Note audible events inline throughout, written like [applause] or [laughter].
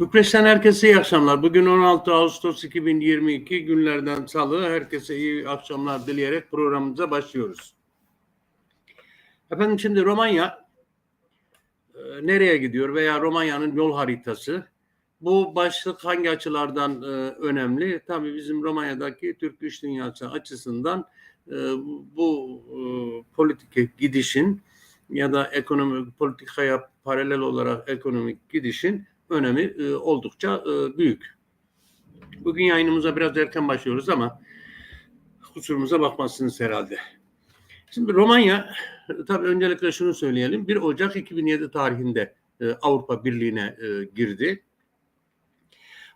Bükreş'ten herkese iyi akşamlar. Bugün 16 Ağustos 2022 günlerden salı. Herkese iyi akşamlar dileyerek programımıza başlıyoruz. Efendim şimdi Romanya e, nereye gidiyor veya Romanya'nın yol haritası. Bu başlık hangi açılardan e, önemli? Tabii bizim Romanya'daki Türk iş dünyası açısından e, bu e, politik gidişin ya da ekonomik politikaya paralel olarak ekonomik gidişin önemi e, oldukça e, büyük. Bugün yayınımıza biraz erken başlıyoruz ama kusurumuza bakmazsınız herhalde. Şimdi Romanya, tabii öncelikle şunu söyleyelim. 1 Ocak 2007 tarihinde e, Avrupa Birliği'ne e, girdi.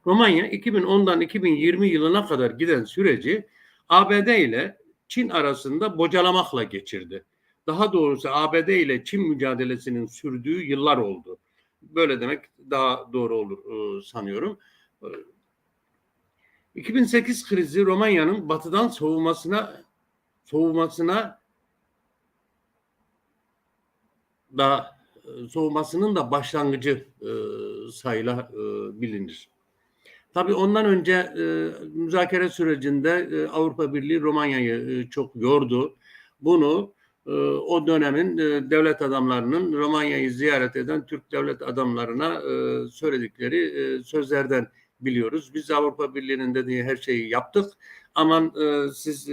Romanya 2010'dan 2020 yılına kadar giden süreci ABD ile Çin arasında bocalamakla geçirdi. Daha doğrusu ABD ile Çin mücadelesinin sürdüğü yıllar oldu. Böyle demek daha doğru olur e, sanıyorum. E, 2008 krizi Romanya'nın batıdan soğumasına soğumasına da e, soğumasının da başlangıcı e, sayıla e, bilinir. Tabii ondan önce e, müzakere sürecinde e, Avrupa Birliği Romanya'yı e, çok yordu. Bunu e, o dönemin e, devlet adamlarının Romanya'yı ziyaret eden Türk devlet adamlarına e, söyledikleri e, sözlerden biliyoruz. Biz Avrupa Birliği'nin dediği her şeyi yaptık. Aman siz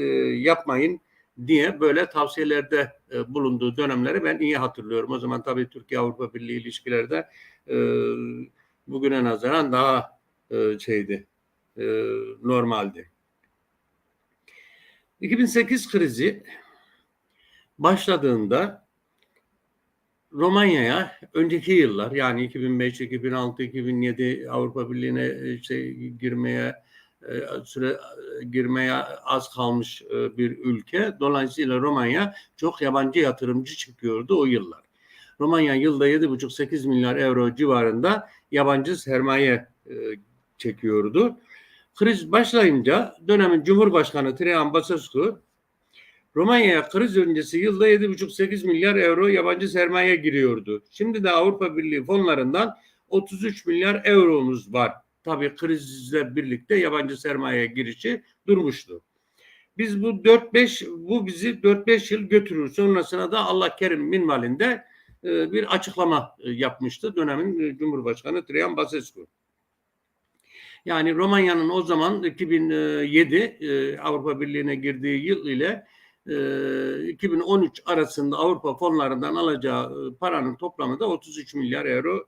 yapmayın diye böyle tavsiyelerde bulunduğu dönemleri ben iyi hatırlıyorum. O zaman tabii Türkiye-Avrupa Birliği ilişkilerde bugüne nazaran daha şeydi, normaldi. 2008 krizi başladığında Romanya'ya önceki yıllar yani 2005, 2006, 2007 Avrupa Birliği'ne şey girmeye süre girmeye az kalmış bir ülke. Dolayısıyla Romanya çok yabancı yatırımcı çıkıyordu o yıllar. Romanya yılda 7,5-8 milyar euro civarında yabancı sermaye çekiyordu. Kriz başlayınca dönemin Cumhurbaşkanı Traian Basescu Romanya'ya kriz öncesi yılda 7,5-8 milyar euro yabancı sermaye giriyordu. Şimdi de Avrupa Birliği fonlarından 33 milyar euromuz var. Tabii krizle birlikte yabancı sermaye girişi durmuştu. Biz bu 4-5 bu bizi 4-5 yıl götürür. Sonrasında da Allah kerim minvalinde e, bir açıklama e, yapmıştı dönemin e, Cumhurbaşkanı Traian Basescu. Yani Romanya'nın o zaman 2007 Avrupa Birliği'ne girdiği yıl ile 2013 arasında Avrupa fonlarından alacağı paranın toplamı da 33 milyar euro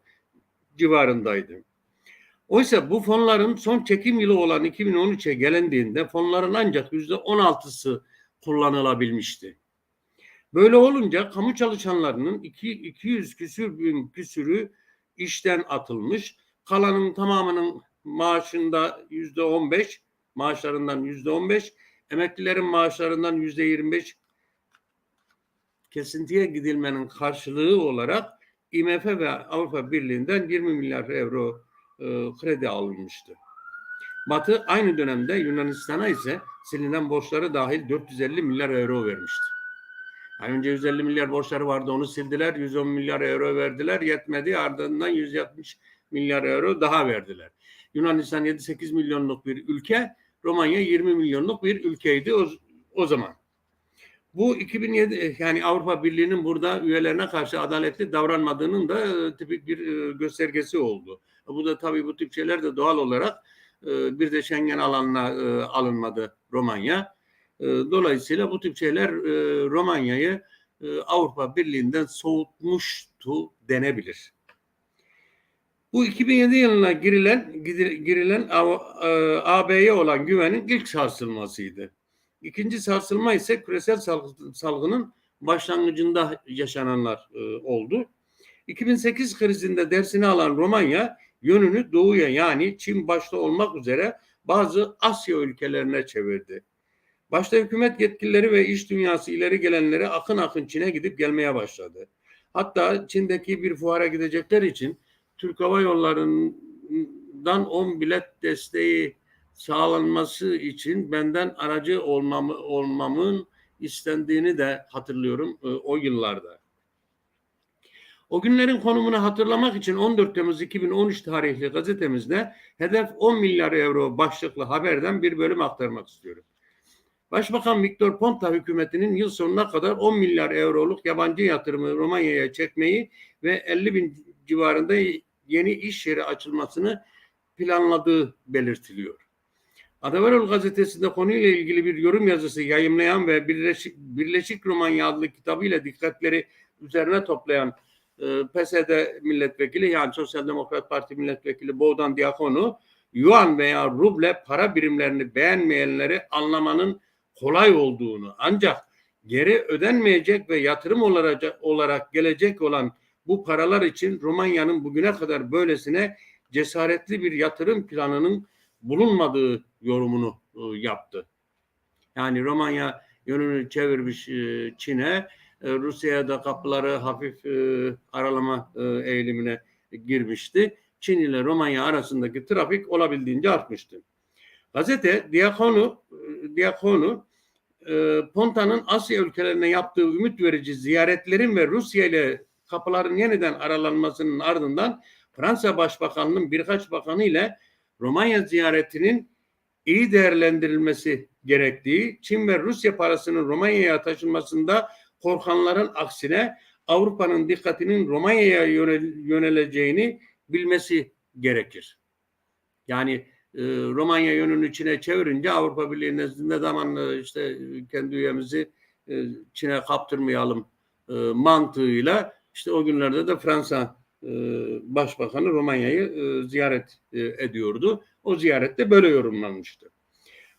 civarındaydı. Oysa bu fonların son çekim yılı olan 2013'e gelindiğinde fonların ancak yüzde 16'sı kullanılabilmişti. Böyle olunca kamu çalışanlarının 200 küsür bin küsürü işten atılmış, kalanın tamamının maaşında yüzde 15, maaşlarından yüzde 15, emeklilerin maaşlarından yüzde 25 kesintiye gidilmenin karşılığı olarak IMF ve Avrupa Birliği'nden 20 milyar euro e, kredi alınmıştı. Batı aynı dönemde Yunanistan'a ise silinen borçları dahil 450 milyar euro vermişti. Yani önce 150 milyar borçları vardı onu sildiler. 110 milyar euro verdiler. Yetmedi ardından 170 milyar euro daha verdiler. Yunanistan 7-8 milyonluk bir ülke. Romanya 20 milyonluk bir ülkeydi o, o zaman. Bu 2007 yani Avrupa Birliği'nin burada üyelerine karşı adaletli davranmadığının da e, tipik bir e, göstergesi oldu. Bu da tabii bu tip şeyler de doğal olarak bir de Schengen alanına alınmadı Romanya. Dolayısıyla bu tip şeyler Romanya'yı Avrupa Birliği'nden soğutmuştu denebilir. Bu 2007 yılına girilen girilen AB'ye olan güvenin ilk sarsılmasıydı. İkinci sarsılma ise küresel salgının başlangıcında yaşananlar oldu. 2008 krizinde dersini alan Romanya yönünü doğuya yani Çin başta olmak üzere bazı Asya ülkelerine çevirdi. Başta hükümet yetkilileri ve iş dünyası ileri gelenleri akın akın Çin'e gidip gelmeye başladı. Hatta Çin'deki bir fuara gidecekler için Türk Hava Yolları'ndan 10 bilet desteği sağlanması için benden aracı olmamı, olmamın istendiğini de hatırlıyorum e, o yıllarda. O günlerin konumunu hatırlamak için 14 Temmuz 2013 tarihli gazetemizde hedef 10 milyar euro başlıklı haberden bir bölüm aktarmak istiyorum. Başbakan Viktor Ponta hükümetinin yıl sonuna kadar 10 milyar euroluk yabancı yatırımı Romanya'ya çekmeyi ve 50 bin civarında yeni iş yeri açılmasını planladığı belirtiliyor. Adavarol gazetesinde konuyla ilgili bir yorum yazısı yayımlayan ve Birleşik, Birleşik Romanya adlı kitabıyla dikkatleri üzerine toplayan e, PSD milletvekili yani Sosyal Demokrat Parti milletvekili Boğdan Diakonu yuan veya ruble para birimlerini beğenmeyenleri anlamanın kolay olduğunu ancak geri ödenmeyecek ve yatırım olarak, olarak gelecek olan bu paralar için Romanya'nın bugüne kadar böylesine cesaretli bir yatırım planının bulunmadığı yorumunu e, yaptı. Yani Romanya yönünü çevirmiş e, Çin'e, e, Rusya'ya da kapıları hafif e, aralama eğilimine girmişti. Çin ile Romanya arasındaki trafik olabildiğince artmıştı. Gazete Diakonu, Diakonu Ponta'nın Asya ülkelerine yaptığı ümit verici ziyaretlerin ve Rusya ile kapıların yeniden aralanmasının ardından Fransa Başbakanı'nın birkaç bakanı ile Romanya ziyaretinin iyi değerlendirilmesi gerektiği, Çin ve Rusya parasının Romanya'ya taşınmasında korkanların aksine Avrupa'nın dikkatinin Romanya'ya yöneleceğini bilmesi gerekir. Yani e, Romanya yönünü Çin'e çevirince Avrupa Birliği nezdinde zaman e, işte kendi üyemizi e, Çin'e kaptırmayalım e, mantığıyla işte o günlerde de Fransa e, Başbakanı Romanya'yı e, ziyaret e, ediyordu. O ziyarette böyle yorumlanmıştı.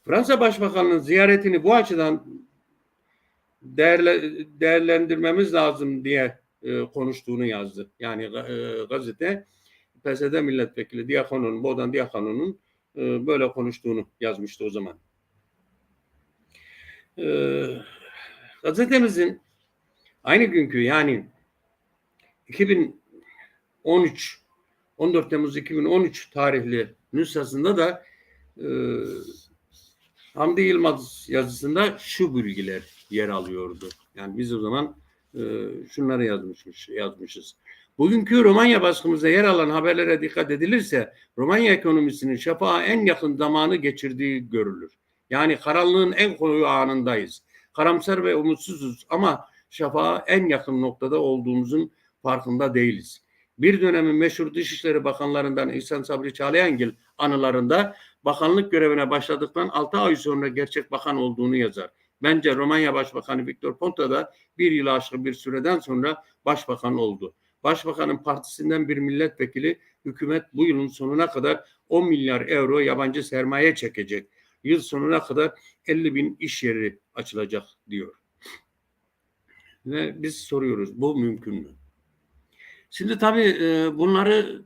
Fransa Başbakanı'nın ziyaretini bu açıdan değerle, değerlendirmemiz lazım diye konuştuğunu yazdı. Yani gazete PSD milletvekili Diakono'nun, Bodan Diakono'nun böyle konuştuğunu yazmıştı o zaman. gazetemizin aynı günkü yani 2000 13 14 Temmuz 2013 tarihli nüshasında da e, Hamdi Yılmaz yazısında şu bilgiler yer alıyordu. Yani biz o zaman e, şunları yazmışmış, yazmışız. Bugünkü Romanya baskımızda yer alan haberlere dikkat edilirse Romanya ekonomisinin şafağa en yakın zamanı geçirdiği görülür. Yani karanlığın en koyu anındayız. Karamsar ve umutsuzuz ama şafağa en yakın noktada olduğumuzun farkında değiliz bir dönemin meşhur Dışişleri Bakanlarından İhsan Sabri Çağlayangil anılarında bakanlık görevine başladıktan 6 ay sonra gerçek bakan olduğunu yazar. Bence Romanya Başbakanı Viktor Ponta da bir yıl aşkın bir süreden sonra başbakan oldu. Başbakanın partisinden bir milletvekili hükümet bu yılın sonuna kadar 10 milyar euro yabancı sermaye çekecek. Yıl sonuna kadar 50 bin iş yeri açılacak diyor. Ve biz soruyoruz bu mümkün mü? Şimdi tabii e, bunları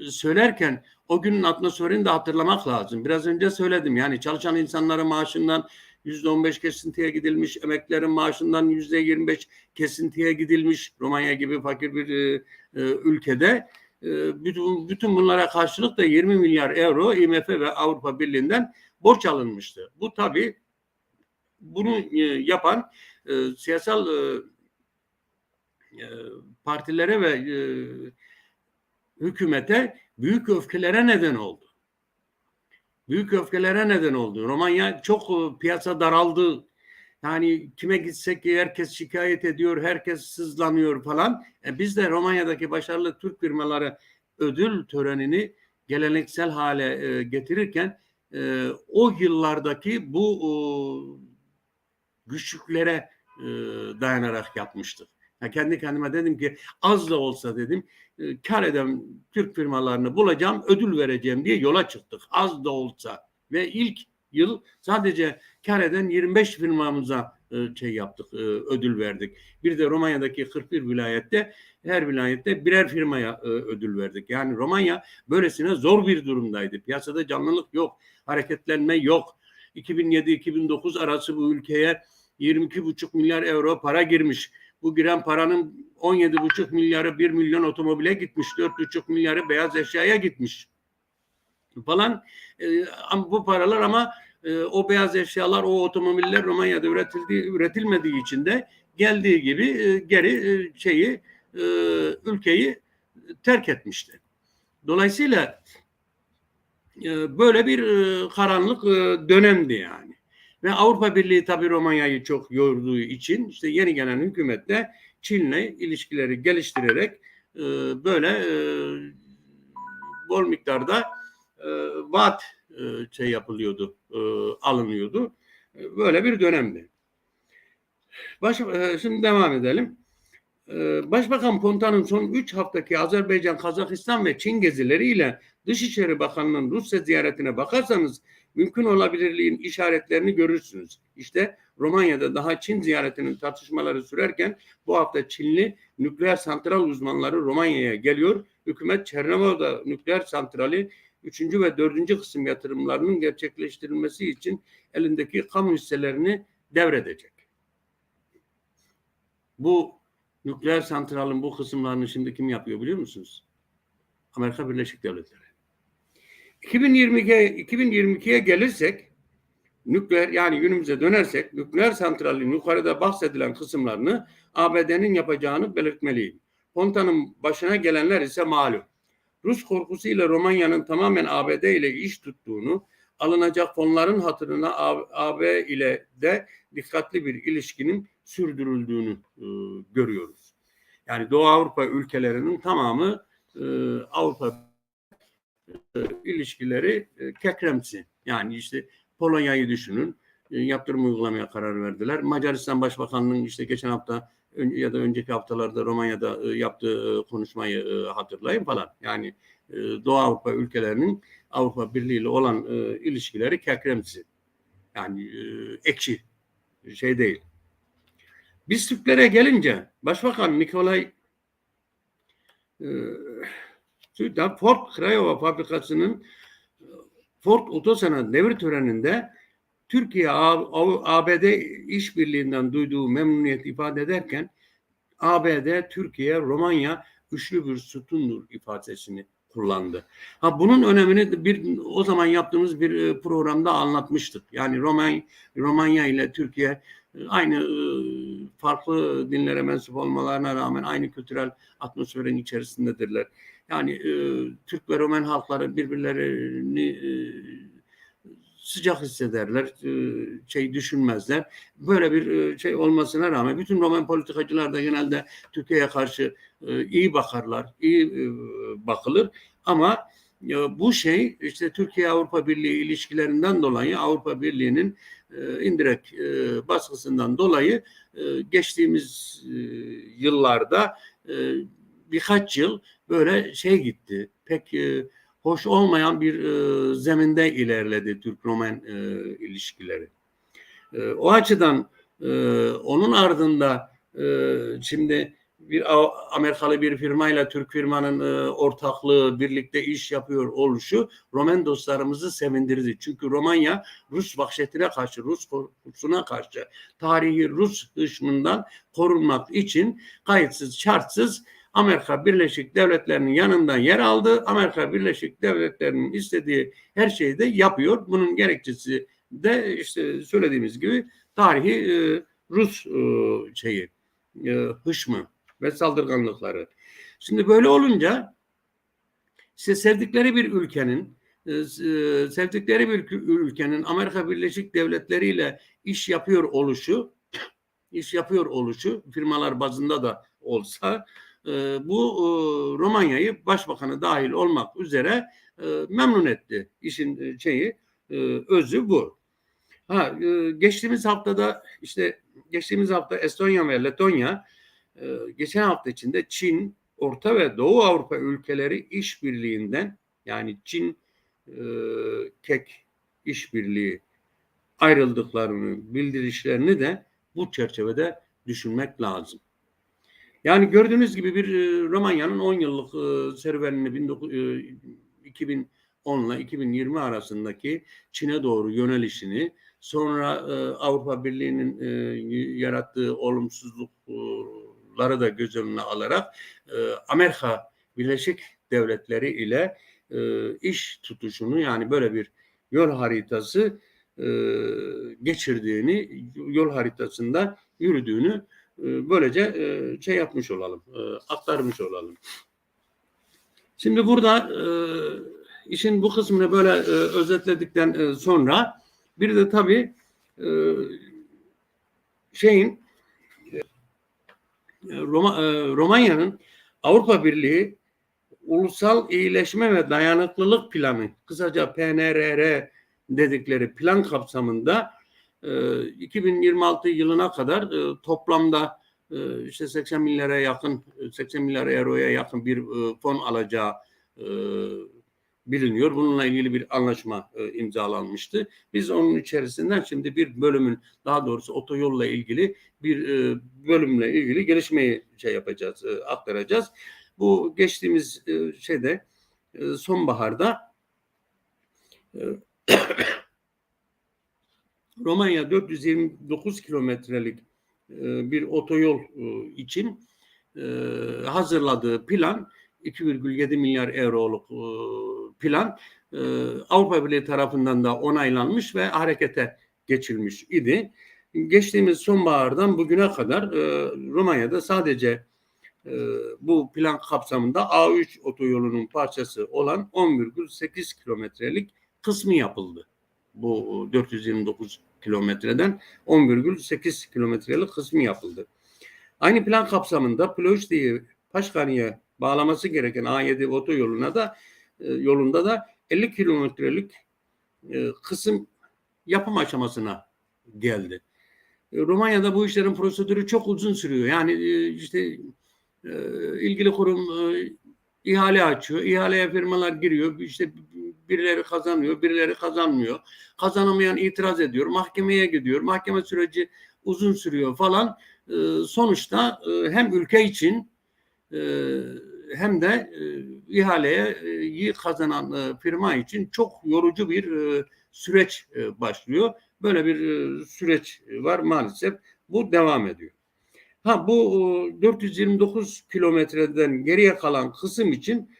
söylerken o günün atmosferini de hatırlamak lazım. Biraz önce söyledim yani çalışan insanların maaşından yüzde on beş kesintiye gidilmiş, emeklerin maaşından yüzde yirmi beş kesintiye gidilmiş Romanya gibi fakir bir e, e, ülkede. Bütün, bütün bunlara karşılık da 20 milyar euro IMF ve Avrupa Birliği'nden borç alınmıştı. Bu tabii bunu yapan siyasal partilere ve e, hükümete büyük öfkelere neden oldu. Büyük öfkelere neden oldu. Romanya çok e, piyasa daraldı. Yani kime gitsek herkes şikayet ediyor, herkes sızlanıyor falan. E biz de Romanya'daki başarılı Türk firmaları ödül törenini geleneksel hale e, getirirken e, o yıllardaki bu e, güçlüklere e, dayanarak yapmıştık. Ya kendi kendime dedim ki az da olsa dedim e, kar eden Türk firmalarını bulacağım, ödül vereceğim diye yola çıktık. Az da olsa ve ilk yıl sadece kar eden 25 firmamıza e, şey yaptık, e, ödül verdik. Bir de Romanya'daki 41 vilayette her vilayette birer firmaya ödül verdik. Yani Romanya böylesine zor bir durumdaydı. Piyasada canlılık yok, hareketlenme yok. 2007-2009 arası bu ülkeye 22,5 milyar euro para girmiş. Bu giren paranın 17,5 milyarı 1 milyon otomobile gitmiş. 4,5 milyarı beyaz eşyaya gitmiş. Falan e, bu paralar ama e, o beyaz eşyalar, o otomobiller Romanya'da üretildiği, üretilmediği için de geldiği gibi e, geri e, şeyi ülkeyi terk etmişti. Dolayısıyla böyle bir karanlık dönemdi yani. Ve Avrupa Birliği tabii Romanya'yı çok yorduğu için işte yeni gelen hükümet de Çin'le ilişkileri geliştirerek e, böyle e, bol miktarda e, vaat e, şey yapılıyordu, e, alınıyordu. E, böyle bir dönemdi. Baş, e, şimdi devam edelim. E, Başbakan Pontan'ın son 3 haftaki Azerbaycan, Kazakistan ve Çin gezileriyle Dışişleri Bakanı'nın Rusya ziyaretine bakarsanız mümkün olabilirliğin işaretlerini görürsünüz. İşte Romanya'da daha Çin ziyaretinin tartışmaları sürerken bu hafta Çinli nükleer santral uzmanları Romanya'ya geliyor. Hükümet Çernomoda nükleer santrali 3. ve 4. kısım yatırımlarının gerçekleştirilmesi için elindeki kamu hisselerini devredecek. Bu nükleer santralin bu kısımlarını şimdi kim yapıyor biliyor musunuz? Amerika Birleşik Devletleri. 2022'ye 2022'ye gelirsek nükleer yani günümüze dönersek nükleer santralin yukarıda bahsedilen kısımlarını ABD'nin yapacağını belirtmeliyim. Ponta'nın başına gelenler ise malum. Rus korkusuyla Romanya'nın tamamen ABD ile iş tuttuğunu, alınacak fonların hatırına AB ile de dikkatli bir ilişkinin sürdürüldüğünü e, görüyoruz. Yani Doğu Avrupa ülkelerinin tamamı e, Avrupa e, ilişkileri e, kekremsi. Yani işte Polonya'yı düşünün. E, yaptırım uygulamaya karar verdiler. Macaristan Başbakanlığı'nın işte geçen hafta ya da önceki haftalarda Romanya'da e, yaptığı e, konuşmayı hatırlayın falan. Yani Doğu Avrupa ülkelerinin Avrupa Birliği ile olan ilişkileri kekremsi. Yani ekşi şey değil. Biz Türklere gelince Başbakan Nikolay Ford Craiova fabrikasının Ford Otosanat devir töreninde Türkiye ABD işbirliğinden duyduğu memnuniyet ifade ederken ABD, Türkiye, Romanya üçlü bir sütundur ifadesini kullandı. Ha bunun önemini bir o zaman yaptığımız bir e, programda anlatmıştık. Yani Romanya, Romanya ile Türkiye aynı e, farklı dinlere mensup olmalarına rağmen aynı kültürel atmosferin içerisindedirler. Yani e, Türk ve Roman halkları birbirlerini e, sıcak hissederler, şey düşünmezler. Böyle bir şey olmasına rağmen bütün Roman politikacılar da genelde Türkiye'ye karşı iyi bakarlar, iyi bakılır. Ama bu şey işte Türkiye-Avrupa Birliği ilişkilerinden dolayı Avrupa Birliği'nin e, indirekt e, baskısından dolayı e, geçtiğimiz yıllarda birkaç yıl böyle şey gitti. Pek hoş olmayan bir zeminde ilerledi Türk-Roman e, ilişkileri. O açıdan onun ardında şimdi bir Amerikalı bir firmayla Türk firmanın e, ortaklığı, birlikte iş yapıyor oluşu Roman dostlarımızı sevindirdi. Çünkü Romanya Rus vahşetine karşı, Rus korkusuna karşı tarihi Rus hışmından korunmak için kayıtsız, şartsız Amerika Birleşik Devletleri'nin yanından yer aldı. Amerika Birleşik Devletleri'nin istediği her şeyi de yapıyor. Bunun gerekçesi de işte söylediğimiz gibi tarihi e, Rus e, şeyi e, hışmı ve saldırganlıkları. Şimdi böyle olunca işte sevdikleri bir ülkenin e, e, sevdikleri bir ülkenin Amerika Birleşik Devletleri ile iş yapıyor oluşu [clears throat] iş yapıyor oluşu firmalar bazında da olsa e, bu Romanya'yı başbakanı dahil olmak üzere memnun etti. İşin şeyi özü bu. Ha, geçtiğimiz haftada işte geçtiğimiz hafta Estonya ve Letonya geçen hafta içinde Çin, Orta ve Doğu Avrupa ülkeleri işbirliğinden yani Çin e, kek işbirliği ayrıldıklarını bildirişlerini de bu çerçevede düşünmek lazım. Yani gördüğünüz gibi bir Romanya'nın 10 yıllık e, serüvenini 2010 ile 2020 arasındaki Çin'e doğru yönelişini sonra Avrupa Birliği'nin yarattığı olumsuzlukları da göz önüne alarak Amerika Birleşik Devletleri ile iş tutuşunu yani böyle bir yol haritası geçirdiğini, yol haritasında yürüdüğünü e, böylece e, şey yapmış olalım, e, aktarmış olalım. Şimdi burada e, işin bu kısmını böyle e, özetledikten e, sonra bir de tabii e, şeyin e, Roma, e, Romanya'nın Avrupa Birliği Ulusal İyileşme ve Dayanıklılık Planı, kısaca PNRR dedikleri plan kapsamında e, 2026 yılına kadar e, toplamda e, işte 80 milyara yakın, 80 milyar euroya yakın bir e, fon alacağı e, biliniyor. Bununla ilgili bir anlaşma e, imzalanmıştı. Biz onun içerisinden şimdi bir bölümün, daha doğrusu otoyolla ilgili bir e, bölümle ilgili gelişmeyi şey yapacağız, e, aktaracağız. Bu geçtiğimiz e, şeyde e, sonbaharda e, [coughs] Romanya 429 kilometrelik e, bir otoyol e, için e, hazırladığı plan 2,7 milyar euroluk e, plan e, Avrupa Birliği tarafından da onaylanmış ve harekete geçilmiş idi. Geçtiğimiz sonbahardan bugüne kadar e, Romanya'da sadece e, bu plan kapsamında A3 otoyolunun parçası olan 10,8 kilometrelik kısmı yapıldı. Bu 429 kilometreden 10,8 kilometrelik kısmı yapıldı. Aynı plan kapsamında Ploişti'yi Paşkani'ye bağlaması gereken A7 otoyoluna da yolunda da 50 kilometrelik e, kısım yapım aşamasına geldi. E, Romanya'da bu işlerin prosedürü çok uzun sürüyor. Yani e, işte e, ilgili kurum e, ihale açıyor. İhaleye firmalar giriyor. İşte birileri kazanıyor, birileri kazanmıyor. Kazanamayan itiraz ediyor. Mahkemeye gidiyor. Mahkeme süreci uzun sürüyor falan. E, sonuçta e, hem ülke için e, hem de e, ihaleye e, kazanan e, firma için çok yorucu bir e, süreç başlıyor. Böyle bir süreç var maalesef. Bu devam ediyor. Ha bu e, 429 kilometreden geriye kalan kısım için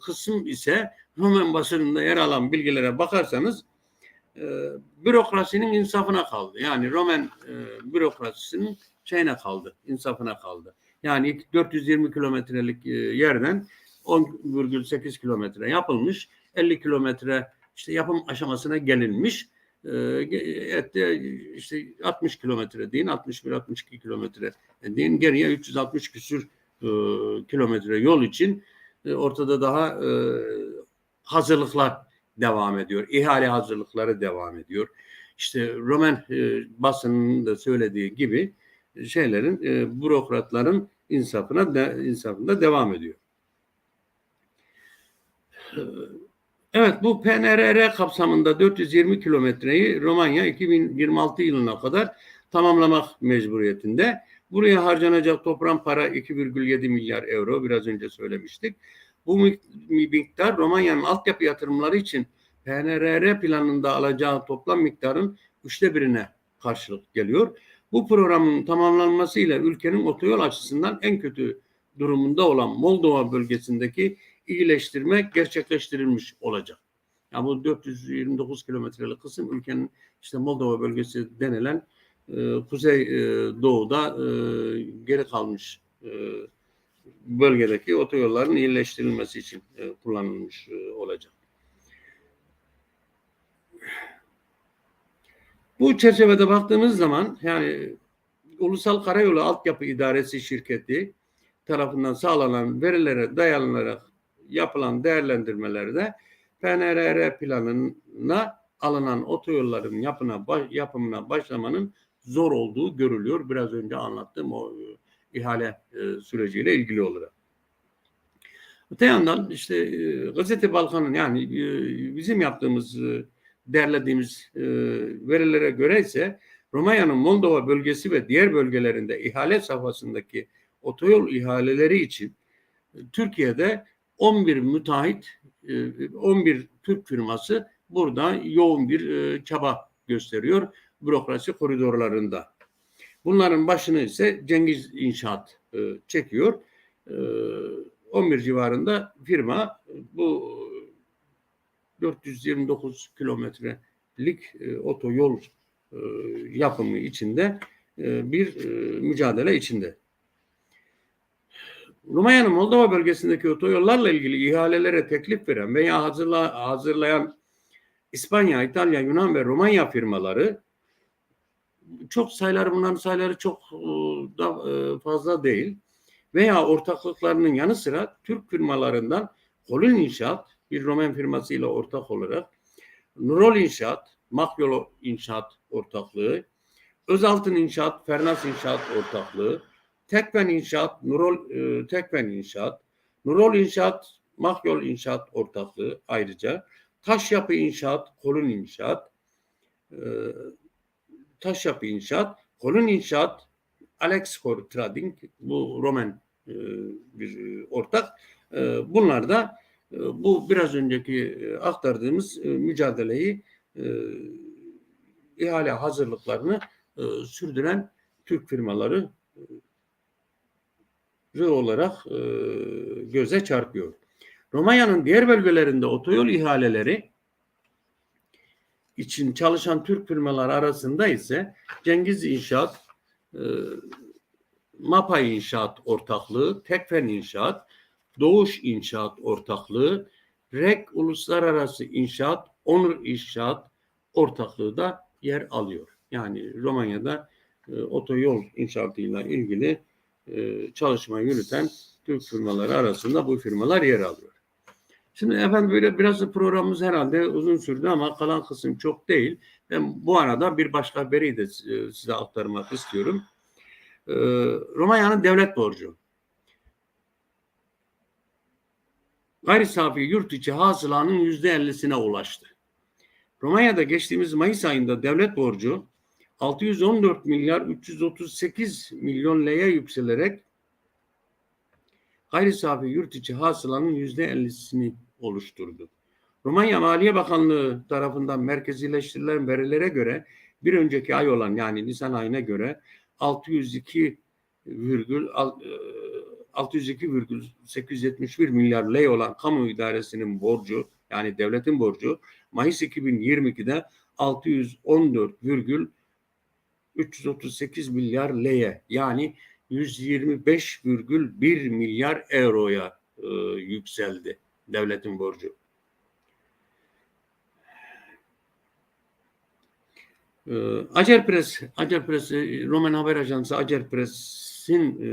kısım ise Roman basınında yer alan bilgilere bakarsanız e, bürokrasinin insafına kaldı. Yani Roman e, bürokrasisinin şeyine kaldı, insafına kaldı. Yani 420 kilometrelik e, yerden 10,8 kilometre yapılmış. 50 kilometre işte yapım aşamasına gelinmiş. Ee, işte 60 kilometre deyin, 61-62 kilometre deyin. Geriye 360 küsür e, kilometre yol için e, ortada daha e, hazırlıklar devam ediyor. İhale hazırlıkları devam ediyor. İşte Roman e, basının da söylediği gibi şeylerin e, bürokratların insafına de, insafında devam ediyor. Evet bu PNRR kapsamında 420 kilometreyi Romanya 2026 yılına kadar tamamlamak mecburiyetinde. Buraya harcanacak toplam para 2,7 milyar euro biraz önce söylemiştik. Bu miktar Romanya'nın altyapı yatırımları için PNRR planında alacağı toplam miktarın üçte birine karşılık geliyor. Bu programın tamamlanmasıyla ülkenin otoyol açısından en kötü durumunda olan Moldova bölgesindeki iyileştirme gerçekleştirilmiş olacak. Yani bu 429 kilometrelik kısım ülkenin işte Moldova bölgesi denilen e, kuzey e, doğuda e, geri kalmış e, bölgedeki otoyolların iyileştirilmesi için e, kullanılmış e, olacak. Bu çerçevede baktığımız zaman yani Ulusal Karayolu Altyapı İdaresi şirketi tarafından sağlanan verilere dayanarak yapılan değerlendirmelerde PNRR planına alınan otoyolların yapına, yapımına başlamanın zor olduğu görülüyor. Biraz önce anlattığım o e, ihale e, süreciyle ilgili olarak. Öte yandan işte e, Gazete Balkan'ın yani bizim yaptığımız derlediğimiz verilere göre ise Romanya'nın Moldova bölgesi ve diğer bölgelerinde ihale safhasındaki otoyol ihaleleri için Türkiye'de 11 müteahhit, 11 Türk firması burada yoğun bir çaba gösteriyor bürokrasi koridorlarında. Bunların başını ise Cengiz İnşaat çekiyor. 11 civarında firma bu 429 kilometrelik otoyol yapımı içinde e, bir e, mücadele içinde. Romanya'nın Moldova bölgesindeki otoyollarla ilgili ihalelere teklif veren veya hazırla, hazırlayan İspanya, İtalya, Yunan ve Romanya firmaları çok sayıları bunların sayıları çok e, da e, fazla değil veya ortaklıklarının yanı sıra Türk firmalarından Kolin İnşaat bir Roman firmasıyla ortak olarak Nurol İnşaat, Makyolo İnşaat ortaklığı, Özaltın İnşaat, Fernas İnşaat ortaklığı, Tekven İnşaat, Nurol e, Tekven İnşaat, Nurol İnşaat, Makyol İnşaat ortaklığı ayrıca Taş Yapı İnşaat, Kolun İnşaat, e, Taş Yapı İnşaat, Kolun İnşaat, Alexcor Trading bu Roman e, bir e, ortak. E, bunlar da bu biraz önceki e, aktardığımız e, mücadeleyi e, ihale hazırlıklarını sürdüren Türk firmaları olarak göze çarpıyor. Romanya'nın diğer bölgelerinde otoyol ihaleleri için çalışan Türk firmalar arasında ise Cengiz İnşaat, Mapa İnşaat ortaklığı, Tekfen İnşaat, Doğuş İnşaat ortaklığı, REK Uluslararası İnşaat, Onur İnşaat ortaklığı da yer alıyor. Yani Romanya'da e, otoyol inşaatıyla ilgili e, çalışma yürüten Türk firmaları arasında bu firmalar yer alıyor. Şimdi efendim böyle biraz da programımız herhalde uzun sürdü ama kalan kısım çok değil. Ben bu arada bir başka haberi de e, size aktarmak istiyorum. E, Romanya'nın devlet borcu. Gayri safi yurt içi hasılanın yüzde ellisine ulaştı. Romanya'da geçtiğimiz Mayıs ayında devlet borcu 614 milyar 338 milyon liraya yükselerek gayri safi yurt içi hasılanın yüzde ellisini oluşturdu. Romanya Maliye Bakanlığı tarafından merkezileştirilen verilere göre bir önceki ay olan yani Nisan ayına göre 602 virgül 602,871 milyar lei olan kamu idaresinin borcu yani devletin borcu Mayıs 2022'de 614,338 milyar leye yani 125,1 milyar euroya e, yükseldi devletin borcu. E, Acerpres, Acerpres, Roman Haber Ajansı Acerpres'in e,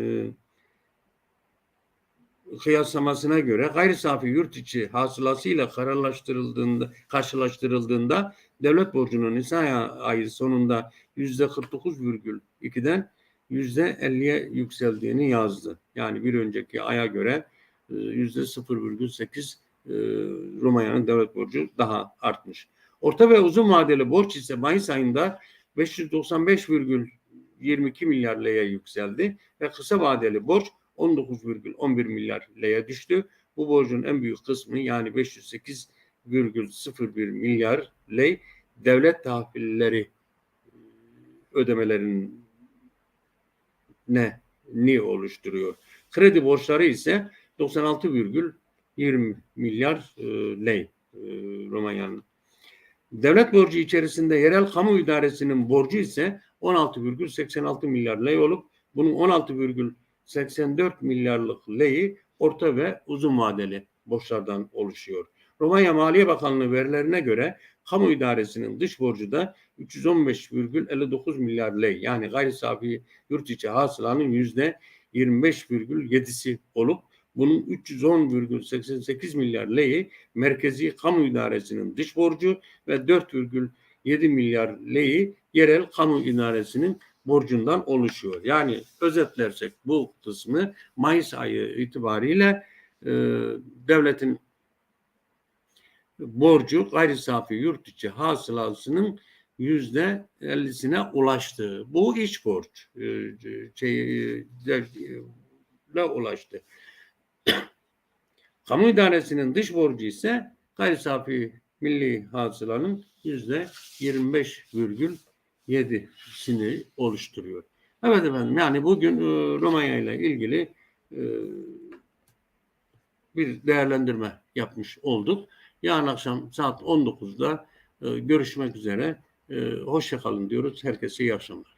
kıyaslamasına göre gayri safi yurt içi hasılasıyla kararlaştırıldığında, karşılaştırıldığında devlet borcunun Nisan ayı sonunda yüzde 49,2'den yüzde 50'ye yükseldiğini yazdı. Yani bir önceki aya göre e, yüzde 0,8 e, Romanya'nın devlet borcu daha artmış. Orta ve uzun vadeli borç ise Mayıs ayında 595,22 milyar liraya yükseldi ve kısa vadeli borç 19,11 milyar liraya düştü. Bu borcun en büyük kısmı yani 508,01 milyar lei devlet tahvilleri ödemelerin ne ni oluşturuyor. Kredi borçları ise 96,20 milyar e, lei e, Romanya'nın. Devlet borcu içerisinde yerel kamu idaresinin borcu ise 16,86 milyar lei olup bunun 16,84 milyarlık lei orta ve uzun vadeli borçlardan oluşuyor. Romanya Maliye Bakanlığı verilerine göre kamu idaresinin dış borcu da 315,59 milyar lei yani gayri safi yurt içi hasılanın yüzde 25,7'si olup bunun 310,88 milyar lei merkezi kamu idaresinin dış borcu ve 4,7 milyar lei yerel kamu idaresinin borcundan oluşuyor. Yani özetlersek bu kısmı Mayıs ayı itibariyle e, devletin borcu gayri safi yurt içi hasılasının yüzde ellisine ulaştı. Bu iç borç e, şey, de, ulaştı. [coughs] Kamu idaresinin dış borcu ise gayri safi milli hasılanın yüzde 25,7'sini oluşturuyor. Evet efendim yani bugün e, Romanya ile ilgili e, bir değerlendirme yapmış olduk. Yarın akşam saat 19'da e, görüşmek üzere. E, hoşça kalın diyoruz. Herkese iyi akşamlar.